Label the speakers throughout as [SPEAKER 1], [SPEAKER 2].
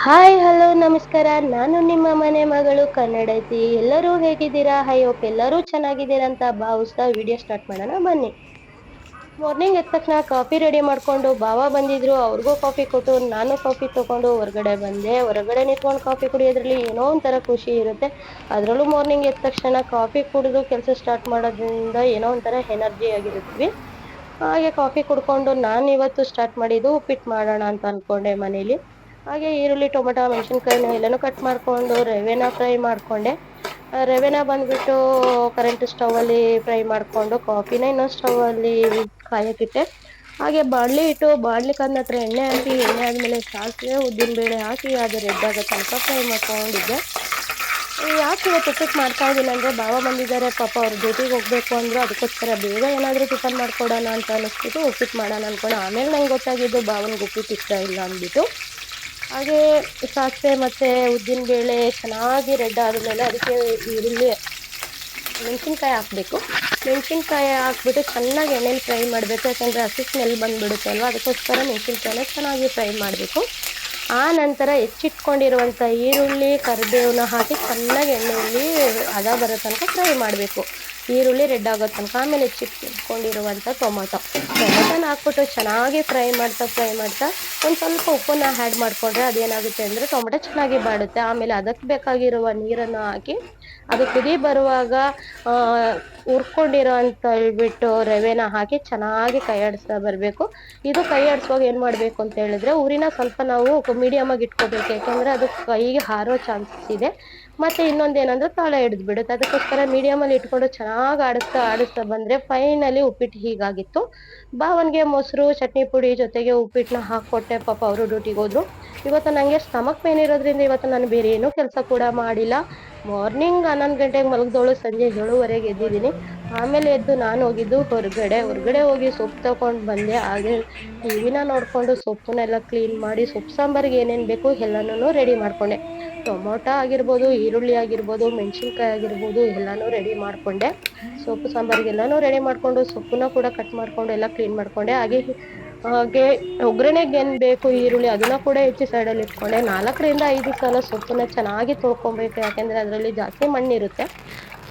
[SPEAKER 1] Hi hello ನಮಸ್ಕಾರ. ನಾನು ನಿಮ್ಮ ಮನೆ ಮಗಳು ಕನ್ನಡತಿ. ಎಲ್ಲರೂ ಹೇಗಿದ್ದೀರಾ? ಹೈ ಹೋಪ್ ಎಲ್ಲರೂ ಚೆನ್ನಾಗಿದ್ದೀರಾ ಅಂತ ಭಾವಿಸ್ತಾ ವಿಡಿಯೋ ಸ್ಟಾರ್ಟ್ ಮಾಡೋಣ. ಬನ್ನಿ. ಮಾರ್ನಿಂಗ್ ಎದ್ದ ತಕ್ಷಣ ಕಾಫಿ ರೆಡಿ ಮಾಡಿಕೊಂಡು ಬಾವ ಬಂದಿದ್ರು. ಅವ್ರಿಗೂ ಕಾಫಿ ಕೊಟ್ಟು, ನಾನು ಕಾಫಿ ತಗೊಂಡು ಹೊರಗಡೆ ಬಂದೆ. ಹೊರಗಡೆ ನಿಂತ್ಕೊಂಡು ಕಾಫಿ ಕುಡಿಯೋದ್ರಲ್ಲಿ ಏನೋ ಒಂಥರ ಖುಷಿ ಇರುತ್ತೆ. ಅದರಲ್ಲೂ ಮಾರ್ನಿಂಗ್ ಎದ್ದ ತಕ್ಷಣ ಕಾಫಿ ಕುಡಿದು ಕೆಲಸ ಸ್ಟಾರ್ಟ್ ಮಾಡೋದ್ರಿಂದ ಏನೋ ಒಂಥರ ಎನರ್ಜಿ ಆಗಿರುತ್ತೀವಿ. ಹಾಗೆ ಕಾಫಿ ಕುಡ್ಕೊಂಡು ನಾನು ಇವತ್ತು ಸ್ಟಾರ್ಟ್ ಮಾಡಿದ್ದು ಉಪ್ಪಿಟ್ಟು ಮಾಡೋಣ ಅಂತ ಅನ್ಕೊಂಡೆ ಮನೇಲಿ. ಹಾಗೆ ಈರುಳ್ಳಿ, ಟೊಮೆಟೊ, ಮೆಣಸಿನ್ಕಾಯಿನ ಎಲ್ಲನೂ ಕಟ್ ಮಾಡಿಕೊಂಡು, ರವೆನ ಫ್ರೈ ಮಾಡಿಕೊಂಡೆ. ರವೆನ ಬಂದ್ಬಿಟ್ಟು ಕರೆಂಟ್ ಸ್ಟವಲ್ಲಿ ಫ್ರೈ ಮಾಡಿಕೊಂಡು ಕಾಫಿನ ಇನ್ನೊಂದು ಸ್ಟವಲ್ಲಿ ಕಾಯಕ್ಕಿಟ್ಟೆ. ಹಾಗೆ ಬಾಣಲಿ ಇಟ್ಟು, ಬಾಣಲಿ ಕಂದ ಹತ್ರ ಎಣ್ಣೆ ಹಾಕಿ, ಎಣ್ಣೆ ಆದಮೇಲೆ ಸಾಸಿವೆ, ಉದ್ದಿನ ಬೇಳೆ ಹಾಕಿ ಅದು ರೆಡ್ ಆಗೋ ತನಕ ಫ್ರೈ ಮಾಡ್ಕೊಂಡಿದ್ದೆ. ಯಾಕೆ ಇವತ್ತು ಉಪ್ಪಿಟ್ಟು ಮಾಡ್ತಾ ಇದ್ದೀನಿ ಅಂದರೆ ಬಾವ ಬಂದಿದ್ದಾರೆ, ಪಾಪ ಅವ್ರ ಡ್ಯೂಟಿಗೆ ಹೋಗಬೇಕು ಅಂದರು, ಅದಕ್ಕೋಸ್ಕರ ಬೇಗ ಏನಾದರೂ ಟಿಫನ್ ಮಾಡ್ಕೊಡೋಣ ಅಂತ ಅನ್ನಿಸ್ಬಿಟ್ಟು ಉಪ್ಪಿಟ್ಟು ಮಾಡೋಣ ಅಂದ್ಕೊಂಡು ಆಮೇಲೆ ನಂಗೆ ಗೊತ್ತಾಗಿದ್ದು ಬಾವನಿಗೆ ಉಪ್ಪಿಟ್ಟು ಇಷ್ಟ ಇಲ್ಲ ಅಂದ್ಬಿಟ್ಟು. ಹಾಗೆ ಸಾಸಿವೆ ಮತ್ತು ಉದ್ದಿನ ಬೇಳೆ ಚೆನ್ನಾಗಿ ರೆಡ್ ಆದಮೇಲೆ ಅದಕ್ಕೆ ಈರುಳ್ಳಿ, ಮೆಣಸಿನ್ಕಾಯಿ ಹಾಕಬೇಕು. ಮೆಣಸಿನ್ಕಾಯಿ ಹಾಕ್ಬಿಟ್ಟು ಚೆನ್ನಾಗಿ ಎಣ್ಣೆಲಿ ಫ್ರೈ ಮಾಡಬೇಕು, ಯಾಕಂದರೆ ಹಸಿ ಸ್ಮೆಲ್ ಬಂದುಬಿಡುತ್ತೆ ಅಲ್ವಾ ಅದಕ್ಕೋಸ್ಕರ ಮೆಣಸಿನ್ಕಾಯಿನ ಚೆನ್ನಾಗಿ ಫ್ರೈ ಮಾಡಬೇಕು. ಆ ನಂತರ ಹೆಚ್ಚಿಟ್ಕೊಂಡಿರುವಂಥ ಈರುಳ್ಳಿ ಕರಿಬೇವನ್ನ ಹಾಕಿ ಚೆನ್ನಾಗಿ ಎಣ್ಣೆಯಲ್ಲಿ ಹದ ಬರೋ ತನಕ ಫ್ರೈ ಮಾಡಬೇಕು. ಈರುಳ್ಳಿ ರೆಡ್ ಆಗೋ ತನಕ ಆಮೇಲೆ ಹೆಚ್ಚಿಟ್ಕೊಂಡಿರುವಂಥ ಟೊಮೊಟೊ. ಟೊಮೊಟೊನ ಹಾಕ್ಬಿಟ್ಟು ಚೆನ್ನಾಗಿ ಫ್ರೈ ಮಾಡ್ತಾ ಫ್ರೈ ಮಾಡ್ತಾ ಒಂದು ಸ್ವಲ್ಪ ಉಪ್ಪನ್ನು ಆ್ಯಡ್ ಮಾಡಿಕೊಂಡ್ರೆ ಅದೇನಾಗುತ್ತೆ ಅಂದರೆ ಟೊಮೊಟೊ ಚೆನ್ನಾಗಿ ಬಾಡುತ್ತೆ. ಆಮೇಲೆ ಅದಕ್ಕೆ ಬೇಕಾಗಿರುವ ನೀರನ್ನು ಹಾಕಿ ಅದು ಕುದಿ ಬರುವಾಗ ಹುರ್ಕೊಂಡಿರೋ ಅಂತ ಹೇಳ್ಬಿಟ್ಟು ರವೆನ ಹಾಕಿ ಚೆನ್ನಾಗಿ ಕೈ ಆಡಿಸ್ತಾ ಬರಬೇಕು. ಇದು ಕೈ ಆಡಿಸುವಾಗ ಏನು ಮಾಡಬೇಕು ಅಂತ ಹೇಳಿದ್ರೆ, ಊರಿನ ಸ್ವಲ್ಪ ನಾವು ಮೀಡಿಯಮಾಗಿ ಇಟ್ಕೋಬೇಕು. ಯಾಕಂದ್ರೆ ಅದು ಕೈಗೆ ಹಾರೋ ಚಾನ್ಸಸ್ ಇದೆ. ಮತ್ತು ಇನ್ನೊಂದು ಏನಂದ್ರೆ ತಾಳೆ ಹಿಡಿದು ಬಿಡುತ್ತೆ. ಅದಕ್ಕೋಸ್ಕರ ಮೀಡಿಯಮಲ್ಲಿ ಇಟ್ಕೊಂಡು ಚೆನ್ನಾಗಿ ಆಡಿಸ್ತಾ ಆಡಿಸ್ತಾ ಬಂದರೆ ಫೈನಲಿ ಉಪ್ಪಿಟ್ಟು ಹೀಗಾಗಿತ್ತು. ಬಾವನಿಗೆ ಮೊಸರು, ಚಟ್ನಿ ಪುಡಿ ಜೊತೆಗೆ ಉಪ್ಪಿಟ್ಟನ್ನ ಹಾಕ್ಕೊಟ್ಟೆ. ಪಾಪ ಅವರು ಡ್ಯೂಟಿಗೆ ಹೋದ್ರು. ಇವತ್ತು ನನಗೆ ಸ್ಟಮಕ್ ಪೇನ್ ಇರೋದ್ರಿಂದ ಇವತ್ತು ನಾನು ಬೇರೆ ಏನೂ ಕೆಲಸ ಕೂಡ ಮಾಡಿಲ್ಲ. ಮಾರ್ನಿಂಗ್ ಹನ್ನೊಂದು ಗಂಟೆಗೆ ಮಲಗಿದವಳು, ಸಂಜೆ ಏಳುವರೆಗೆ ಎದ್ದಿದ್ದೀನಿ. ಆಮೇಲೆ ಎದ್ದು ನಾನು ಹೋಗಿದ್ದು ಹೊರಗಡೆ. ಹೊರಗಡೆ ಹೋಗಿ ಸೊಪ್ಪು ತಗೊಂಡು ಬಂದೆ. ಹಾಗೆ ಟಿ ವಿನ ನೋಡಿಕೊಂಡು ಸೊಪ್ಪನ್ನೆಲ್ಲ ಕ್ಲೀನ್ ಮಾಡಿ, ಸೊಪ್ಪು ಸಾಂಬಾರಿಗೆ ಏನೇನು ಬೇಕು ಎಲ್ಲನೂ ರೆಡಿ ಮಾಡಿಕೊಂಡೆ. ಟೊಮೊಟೊ ಆಗಿರ್ಬೋದು, ಈರುಳ್ಳಿ ಆಗಿರ್ಬೋದು, ಮೆಣಸಿನ್ಕಾಯಿ ಆಗಿರ್ಬೋದು, ಎಲ್ಲನೂ ರೆಡಿ ಮಾಡಿಕೊಂಡೆ. ಸೊಪ್ಪು ಸಾಂಬಾರಿಗೆಲ್ಲನೂ ರೆಡಿ ಮಾಡಿಕೊಂಡು ಸೊಪ್ಪನ್ನ ಕೂಡ ಕಟ್ ಮಾಡಿಕೊಂಡು ಎಲ್ಲ ಕ್ಲೀನ್ ಮಾಡಿಕೊಂಡೆ. ಹಾಗೆ ಹಾಗೆ ಒಗ್ಗರಣೆಗೆ ಏನು ಬೇಕು, ಈರುಳ್ಳಿ ಅದನ್ನ ಕೂಡ ಹೆಚ್ಚಿ ಸೈಡಲ್ಲಿ ಇಟ್ಕೊಂಡೆ. ನಾಲ್ಕರಿಂದ ಐದು ಸಲ ಸೊಪ್ಪನ್ನ ಚೆನ್ನಾಗಿ ತೊಳ್ಕೊಬೇಕು, ಯಾಕೆಂದರೆ ಅದರಲ್ಲಿ ಜಾಸ್ತಿ ಮಣ್ಣಿರುತ್ತೆ.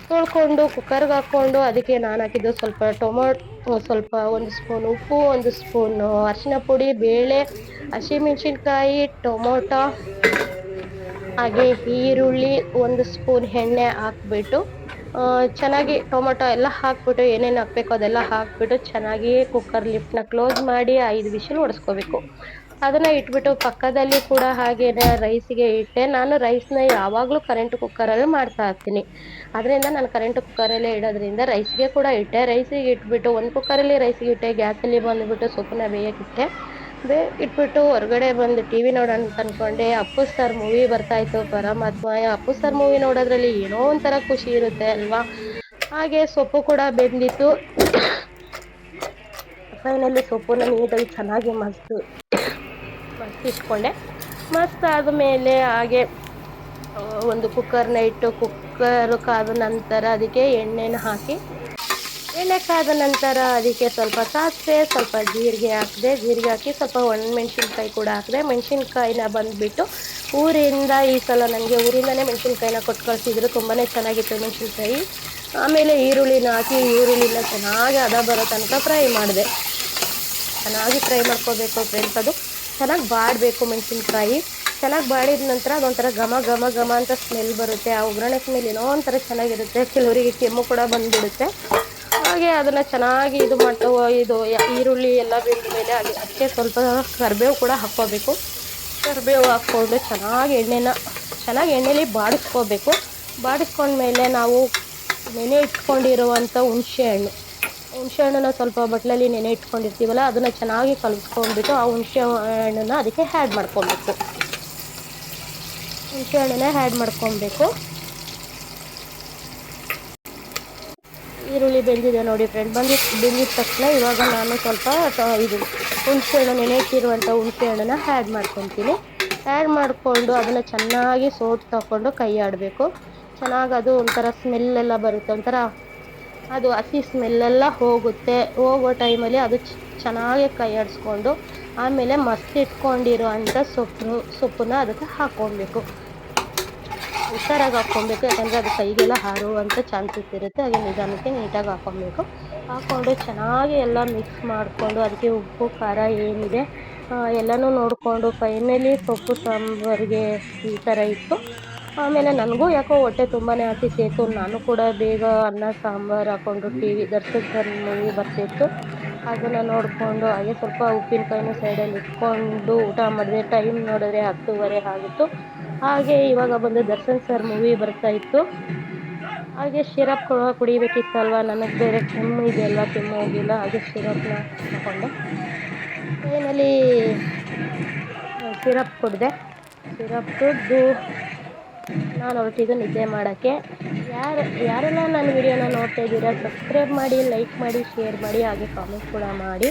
[SPEAKER 1] ತೊಳ್ಕೊಂಡು ಕುಕ್ಕರ್ಗೆ ಹಾಕ್ಕೊಂಡು ಅದಕ್ಕೆ ನಾನು ಹಾಕಿದ್ದು ಸ್ವಲ್ಪ ಟೊಮೊಟೊ ಸ್ವಲ್ಪ ಒಂದು ಸ್ಪೂನ್ ಉಪ್ಪು, ಒಂದು ಸ್ಪೂನ್ ಅರಿಶಿನ ಪುಡಿ, ಬೇಳೆ, ಹಸಿಮೆಣಸಿನ್ಕಾಯಿ, ಟೊಮೊಟೊ, ಹಾಗೆ ಈರುಳ್ಳಿ, ಒಂದು ಸ್ಪೂನ್ ಎಣ್ಣೆ ಹಾಕ್ಬಿಟ್ಟು ಚೆನ್ನಾಗಿ ಟೊಮೊಟೊ ಎಲ್ಲ ಹಾಕ್ಬಿಟ್ಟು ಏನೇನು ಹಾಕಬೇಕು ಅದೆಲ್ಲ ಹಾಕ್ಬಿಟ್ಟು ಚೆನ್ನಾಗಿ ಕುಕ್ಕರ್ ಲಿಫ್ಟ್ನ ಕ್ಲೋಸ್ ಮಾಡಿ ಐದು ವಿಷಲ್ ಹೊಡೆಸ್ಕೋಬೇಕು ಅದನ್ನು ಇಟ್ಬಿಟ್ಟು ಪಕ್ಕದಲ್ಲಿ ಕೂಡ ಹಾಗೇನೆ ರೈಸಿಗೆ ಇಟ್ಟೆ. ನಾನು ರೈಸ್ನ ಯಾವಾಗಲೂ ಕರೆಂಟ್ ಕುಕ್ಕರಲ್ಲಿ ಮಾಡ್ತಾ ಇರ್ತೀನಿ. ಅದರಿಂದ ನಾನು ಕರೆಂಟ್ ಕುಕ್ಕರಲ್ಲೇ ಇಡೋದ್ರಿಂದ ರೈಸ್ಗೆ ಕೂಡ ಇಟ್ಟೆ. ರೈಸಿಗೆ ಇಟ್ಬಿಟ್ಟು ಒಂದು ಕುಕ್ಕರಲ್ಲಿ ರೈಸಿಗೆ ಇಟ್ಟೆ. ಗ್ಯಾಸಲ್ಲಿ ಬಂದುಬಿಟ್ಟು ಸೊಪ್ಪನ್ನ ಬೇಯೋಕ್ಕಿಟ್ಟೆ ಬೇ ಇಟ್ಬಿಟ್ಟು ಹೊರಗಡೆ ಬಂದು ಟಿ ವಿ ನೋಡೋಣ ಅಂತ ಅಂದ್ಕೊಂಡೆ ಅಪ್ಪು ಸರ್ ಮೂವಿ ಬರ್ತಾಯಿತ್ತು ಪರಮಾತ್ಮ ಅಪ್ಪು ಸರ್ ಮೂವಿ ನೋಡೋದ್ರಲ್ಲಿ ಏನೋ ಒಂಥರ ಖುಷಿ ಇರುತ್ತೆ ಅಲ್ವಾ? ಹಾಗೆ ಸೊಪ್ಪು ಕೂಡ ಬೆಂದಿತ್ತು. ಫೈನಲ್ಲಿ ಸೊಪ್ಪನ್ನ ನೀಟಾಗಿ ಚೆನ್ನಾಗಿ ಮಸ್ತು ಮಸ್ತಿಟ್ಕೊಂಡೆ ಮಸ್ತ್ ಆದಮೇಲೆ ಹಾಗೆ ಒಂದು ಕುಕ್ಕರ್ನ ಇಟ್ಟು ಕುಕ್ಕರ್ ಕಾದ ನಂತರ ಅದಕ್ಕೆ ಎಣ್ಣೆನ ಹಾಕಿ ಎಣ್ಣೆ ಕಾದ ನಂತರ ಅದಕ್ಕೆ ಸ್ವಲ್ಪ ಸಾಸಿವೆ, ಸ್ವಲ್ಪ ಜೀರಿಗೆ ಹಾಕಿದೆ, ಜೀರಿಗೆ ಹಾಕಿ ಸ್ವಲ್ಪ ಒಣಮೆಣ್ಸಿನ್ಕಾಯಿ ಕೂಡ ಹಾಕಿದೆ. ಮೆಣಸಿನ್ಕಾಯಿನ ಬಂದುಬಿಟ್ಟು ಊರಿಂದ ಈ ಸಲ ನನಗೆ ಊರಿಂದನೇ ಮೆಣಸಿನ್ಕಾಯಿನ ಕೊಟ್ಟು ಕಳಿಸಿದ್ರು. ತುಂಬಾ ಚೆನ್ನಾಗಿತ್ತು ಮೆಣಸಿನ್ಕಾಯಿ. ಆಮೇಲೆ ಈರುಳ್ಳಿನ ಹಾಕಿ ಈರುಳ್ಳಿನ ಚೆನ್ನಾಗಿ ಅದ ಬರೋ ತನಕ ಫ್ರೈ ಮಾಡಿದೆ. ಚೆನ್ನಾಗಿ ಫ್ರೈ ಮಾಡ್ಕೋಬೇಕು ಫ್ರೆಂಡ್ಸ್ ಅದು ಚೆನ್ನಾಗಿ ಬಾಡಬೇಕು ಮೆಣಸಿನ್ಕಾಯಿ. ಚೆನ್ನಾಗಿ ಬಾಡಿದ ನಂತರ ಅದೊಂಥರ ಘಮ ಘಮ ಘಮ ಅಂತ ಸ್ಮೆಲ್ ಬರುತ್ತೆ. ಆ ಒಗ್ಗರಣೆ ಸ್ಮೆಲ್ ಏನೋ ಒಂಥರ ಚೆನ್ನಾಗಿರುತ್ತೆ. ಕೆಲವರಿಗೆ ಕೆಮ್ಮು ಕೂಡ ಬಂದುಬಿಡುತ್ತೆ. ಹಾಗೆ ಅದನ್ನು ಚೆನ್ನಾಗಿ ಇದು ಮಾಡ್ತಾ ಇದು ಈರುಳ್ಳಿ ಎಲ್ಲ ಬೆಂದ ಮೇಲೆ ಅಲ್ಲಿ ಅದಕ್ಕೆ ಸ್ವಲ್ಪ ಕರಿಬೇವು ಕೂಡ ಹಾಕ್ಕೋಬೇಕು. ಕರಿಬೇವು ಹಾಕ್ಕೊಂಡು ಚೆನ್ನಾಗಿ ಎಣ್ಣೆನ, ಚೆನ್ನಾಗಿ ಎಣ್ಣೆಲಿ ಬಾಡಿಸ್ಕೋಬೇಕು. ಬಾಡಿಸ್ಕೊಂಡ್ಮೇಲೆ ನಾವು ನೆನೆ ಇಟ್ಕೊಂಡಿರುವಂಥ ಹುಣಸೆಹಣ್ಣು ಹುಣಸೆ ಹಣ್ಣನ್ನ ಸ್ವಲ್ಪ ಬಟ್ಲಲ್ಲಿ ನೆನೆ ಇಟ್ಕೊಂಡಿರ್ತೀವಲ್ಲ, ಅದನ್ನು ಚೆನ್ನಾಗಿ ಕಲಿಸ್ಕೊಂಡ್ಬಿಟ್ಟು ಆ ಹುಣಸೆ ಹಣ್ಣನ್ನು ಅದಕ್ಕೆ ಹ್ಯಾಡ್ ಮಾಡ್ಕೊಬೇಕು. ಹುಣಸೆ ಹಣ್ಣನ್ನ ಹ್ಯಾಡ್ ಮಾಡ್ಕೊಬೇಕು. ಈರುಳ್ಳಿ ಬೆಂದಿದೆ ನೋಡಿ ಫ್ರೆಂಡ್ ಬಂದು, ಬೆಂದಿದ ತಕ್ಷಣ ಇವಾಗ ನಾನು ಸ್ವಲ್ಪ ಇದು ಹುಣಸೆ ಹಣ್ಣು ನೆನೆ ಇಟ್ಟಿರುವಂಥ ಹುಣಸೆ ಹಣ್ಣನ್ನು ಆ್ಯಡ್ ಮಾಡ್ಕೊತೀನಿ. ಆ್ಯಡ್ ಮಾಡಿಕೊಂಡು ಅದನ್ನು ಚೆನ್ನಾಗಿ ಸೋಟ್ ತಗೊಂಡು ಕೈ ಆಡಬೇಕು. ಚೆನ್ನಾಗಿ ಅದು ಒಂಥರ ಸ್ಮೆಲ್ಲೆಲ್ಲ ಬರುತ್ತೆ, ಒಂಥರ ಅದು ಹಸಿ ಸ್ಮೆಲ್ಲೆಲ್ಲ ಹೋಗುತ್ತೆ. ಹೋಗೋ ಟೈಮಲ್ಲಿ ಅದು ಚೆನ್ನಾಗಿ ಕೈ ಆಡಿಸ್ಕೊಂಡು ಆಮೇಲೆ ಮಸ್ತಿಟ್ಕೊಂಡಿರೋ ಅಂಥ ಸೊಪ್ಪು ಸೊಪ್ಪನ್ನ ಅದಕ್ಕೆ ಹಾಕ್ಕೊಬೇಕು. ಹುಷಾರಾಗಿ ಹಾಕ್ಕೊಬೇಕು, ಯಾಕಂದರೆ ಅದು ಕೈಗೆಲ್ಲ ಹಾರುವಂಥ ಚಾನ್ಸಸ್ ಇರುತ್ತೆ. ಹಾಗೆ ನಿಧಾನಕ್ಕೆ ನೀಟಾಗಿ ಹಾಕ್ಕೊಬೇಕು. ಹಾಕ್ಕೊಂಡು ಚೆನ್ನಾಗಿ ಎಲ್ಲ ಮಿಕ್ಸ್ ಮಾಡಿಕೊಂಡು ಅದಕ್ಕೆ ಉಪ್ಪು, ಖಾರ ಏನಿದೆ ಎಲ್ಲನೂ ನೋಡಿಕೊಂಡು ಫೈನಲಿ ಸೊಪ್ಪು, ಸಾಂಬಾರಿಗೆ ಈ ಥರ ಇತ್ತು. ಆಮೇಲೆ ನನಗೂ ಯಾಕೋ ಹೊಟ್ಟೆ ತುಂಬಾ ಹಸಿತಿತ್ತು ನಾನು ಕೂಡ ಬೇಗ ಅನ್ನ, ಸಾಂಬಾರು ಹಾಕ್ಕೊಂಡು ಟಿ ವಿ ದರ್ಶನ್ ಮೂವಿ ಬರ್ತಿತ್ತು. ಅದನ್ನು ನೋಡಿಕೊಂಡು ಹಾಗೆ ಸ್ವಲ್ಪ ಉಪ್ಪಿನಕಾಯಿನೂ ಸೈಡಲ್ಲಿ ಇಟ್ಕೊಂಡು ಊಟ ಮಾಡಿದೆ ಟೈಮ್ ನೋಡಿದ್ರೆ ಹತ್ತುವರೆ ಆಗಿತ್ತು. ಹಾಗೆ ಇವಾಗ ಬಂದು ದರ್ಶನ್ ಸರ್ ಮೂವಿ ಬರ್ತಾ ಇತ್ತು. ಹಾಗೆ ಶಿರಪ್ ಕುಡಿಬೇಕಿತ್ತಲ್ವ? ನನಗೆ ಬೇರೆ ಕೆಮ್ಮು ಇದೆಯಲ್ವ? ಕೆಮ್ಮು ಹೋಗಿಲ್ಲ ಹಾಗೆ ಶಿರಪ್ನ ತಗೊಂಡೆ ಫೈನಲಿ ಸಿರಪ್ ಕುಡಿದೆ. ಸಿರಪ್ ಕುಡಿದು ನಾನು ಹೊರಟಿದ್ದು ನಿದ್ದೆ ಮಾಡೋಕ್ಕೆ. ಯಾರು ಯಾರೆಲ್ಲ ನನ್ನ ವಿಡಿಯೋನ ನೋಡ್ತಾ ಇದ್ದೀರಾ ಸಬ್ಸ್ಕ್ರೈಬ್ ಮಾಡಿ ಲೈಕ್ ಮಾಡಿ ಶೇರ್ ಮಾಡಿ, ಹಾಗೆ ಕಾಮೆಂಟ್ ಕೂಡ ಮಾಡಿ.